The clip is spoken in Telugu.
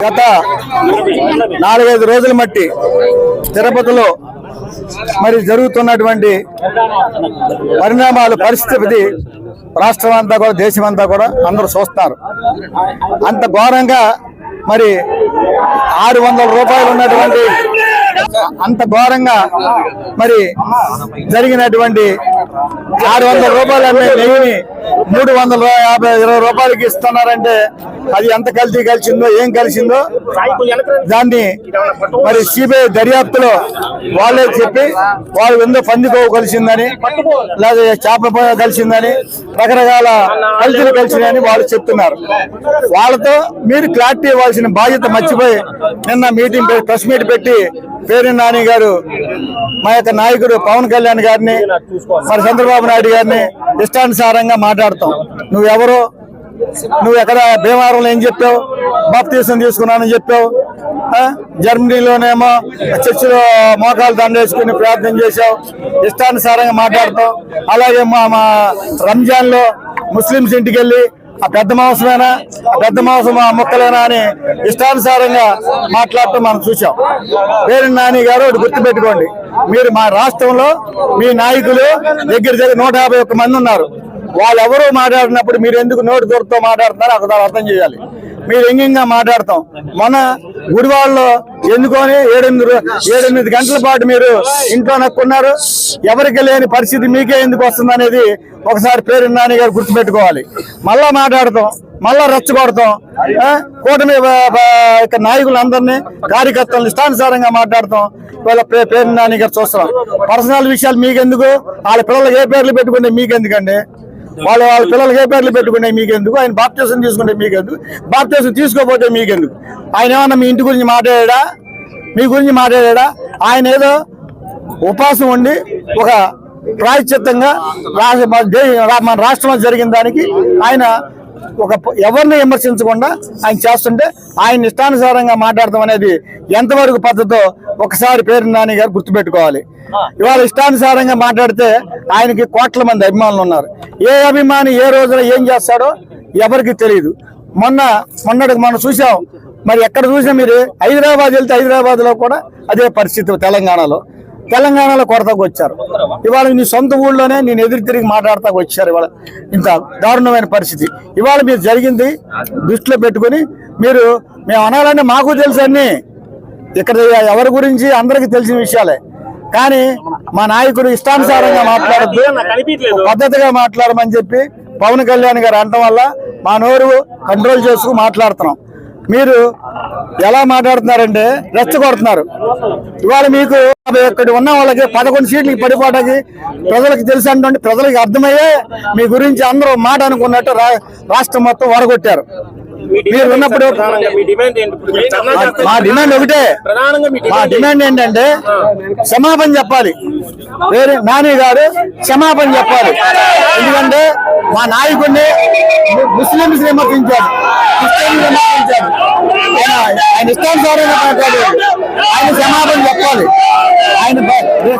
గత నాలుగైదు రోజుల మట్టి తిరుపతిలో మరి జరుగుతున్నటువంటి పరిణామాలు పరిస్థితి రాష్ట్రం అంతా కూడా దేశం అంతా కూడా అందరూ చూస్తారు అంత ఘోరంగా మరి ఆరు వందల రూపాయలు ఉన్నటువంటి అంత ఘోరంగా మరి జరిగినటువంటి ఆరు వందల రూపాయలు అమ్మే నెయ్యిని మూడు వందల యాభై ఇరవై రూపాయలకి ఇస్తున్నారంటే అది ఎంత కల్తీ కలిసిందో ఏం కలిసిందో దాన్ని మరి సిబిఐ దర్యాప్తులో వాళ్ళే చెప్పి వాళ్ళు ఎందుకు పందికోవ కలిసిందని లేదా చేపల కలిసిందని రకరకాల కల్తీలు కలిసినాయని వాళ్ళు చెప్తున్నారు. వాళ్ళతో మీరు క్లారిటీ ఇవ్వాల్సిన బాధ్యత మర్చిపోయి నిన్న మీటింగ్ ప్రెస్ మీట్ పెట్టి పేరు నాని గారు మా యొక్క నాయకుడు పవన్ కళ్యాణ్ గారిని మరి చంద్రబాబు నాయుడు గారిని ఇష్టానుసారంగా మాట్లాడతాం. నువ్వెవరు నువ్వు ఎక్కడ భీమవరంలో ఏం చెప్పావు? బాప్తీసం తీసుకున్నానని చెప్పావు. జర్మనీలోనేమో చర్చిలో మోకాలు దండేసుకుని ప్రార్థన చేశావు. ఇష్టానుసారంగా మాట్లాడతాం అలాగే మా మా ముస్లిమ్స్ ఇంటికి వెళ్ళి పెద్ద మాంసమేనా? పెద్ద మాంసం ఆ ముక్కలేనా అని ఇష్టానుసారంగా మాట్లాడటం మనం చూసాం పేరు నాని గారు ఒకటి గుర్తుపెట్టుకోండి. మీరు మా రాష్ట్రంలో మీ నాయకులు దగ్గర దగ్గర నూట యాభై ఒక్క మంది ఉన్నారు. వాళ్ళెవరూ మాట్లాడినప్పుడు మీరు ఎందుకు నోటి దూరంతో మాట్లాడుతున్నారో అక్కడ అర్థం చేయాలి. మీరు ఎంగింగా మాట్లాడతాం. మన గుడివాళ్ళు ఎన్నుకొని ఏడెనిమిది ఏడెనిమిది గంటల పాటు మీరు ఇంట్లో నక్కున్నారు? ఎవరికి లేని పరిస్థితి మీకే ఎందుకు వస్తుంది అనేది ఒకసారి పేరు నాని గారు గుర్తుపెట్టుకోవాలి. మళ్ళా మాట్లాడతాం మళ్ళా రెచ్చగొడతాం కూటమి బ- యొక్క నాయకులందరినీ కార్యకర్తలను ఇష్టానుసారంగా మాట్లాడతాం. వాళ్ళ పే- పేరు నాని గారు చూస్తున్నాం. పర్సనల్ విషయాలు మీకెందుకు? వాళ్ళ పిల్లలు ఏ పేర్లు పెట్టుకుంటే మీకెందుకండి? వాళ్ళ వాళ్ళ పిల్లలకి ఏ పేర్లు పెట్టుకునే మీకెందుకు? ఆయన బాప్తీసం తీసుకుంటే మీకెందుకు? బాప్తీసం తీసుకోపోతే మీకెందుకు? ఆయన ఏమన్నా మీ ఇంటి గురించి మాట్లాడా మీ గురించి మాట్లాడా ఆయన ఏదో ఉపాసం ఉండి ఒక ప్రాయశ్చిత్తంగా రాష్ట్ర మన మన రాష్ట్రంలో జరిగిన దానికి ఆయన ఒక ఎవరిని విమర్శించకుండా ఆయన చేస్తుంటే ఆయన ఇష్టానుసారంగా మాట్లాడటం అనేది ఎంతవరకు పద్ధతో ఒకసారి పేరు నాని గారు గుర్తుపెట్టుకోవాలి. ఇవాళ ఇష్టానుసారంగా మాట్లాడితే ఆయనకి కోట్ల మంది అభిమానులు ఉన్నారు. ఏ అభిమాని ఏ రోజున ఏం చేస్తాడో ఎవరికి తెలియదు మొన్న మొన్నటికి మనం చూసాం. మరి ఎక్కడ చూసినా మీరు హైదరాబాద్ వెళ్తే హైదరాబాద్లో కూడా అదే పరిస్థితి తెలంగాణలో. తెలంగాణలో కొరతకు వచ్చారు. ఇవాళ నీ సొంత ఊళ్ళోనే నేను ఎదురు తిరిగి మాట్లాడతాకు వచ్చారు ఇవాళ. ఇంత దారుణమైన పరిస్థితి. ఇవాళ మీరు జరిగింది దృష్టిలో పెట్టుకొని మీరు మేము అనాలంటే మాకు తెలుసు అన్ని. ఇక్కడ ఎవరి గురించి అందరికీ తెలిసిన విషయాలే. కానీ మా నాయకుడు ఇష్టానుసారంగా మాట్లాడద్దు. పద్ధతిగా మాట్లాడమని చెప్పి పవన్ కళ్యాణ్ గారు అనటం వల్ల మా నోరు కంట్రోల్ చేసుకుని మాట్లాడుతున్నాం. మీరు ఎలా మాట్లాడుతున్నారంటే రెచ్చగొడుతున్నారు. ఇవాళ మీకు ఇక్కడ ఒక్కటి ఉన్న వాళ్ళకి పదకొండు సీట్లకి పడిపోవడానికి ప్రజలకు తెలుసు అంటే ప్రజలకు అర్థమయ్యే మీ గురించి అందరూ మాట అనుకున్నట్టు రా- రాష్ట్రం మొత్తం వరగొట్టారు. మీరు ఉన్నప్పుడు మా- డిమాండ్ ఒకటే. మా డిమాండ్ ఏంటంటే క్షమాపణ చెప్పాలి. వేరే నాని గారు క్షమాపణ చెప్పాలి. ఎందుకంటే మా నాయకుడిని ముస్లింస్ విమర్శించారు క్రిస్టియన్ విమర్శించారు ఆయన ఆయన ఇష్టానుసారంగా మాట్లాడారు ఆయన క్షమాపణ చెప్పాలి. ఆయన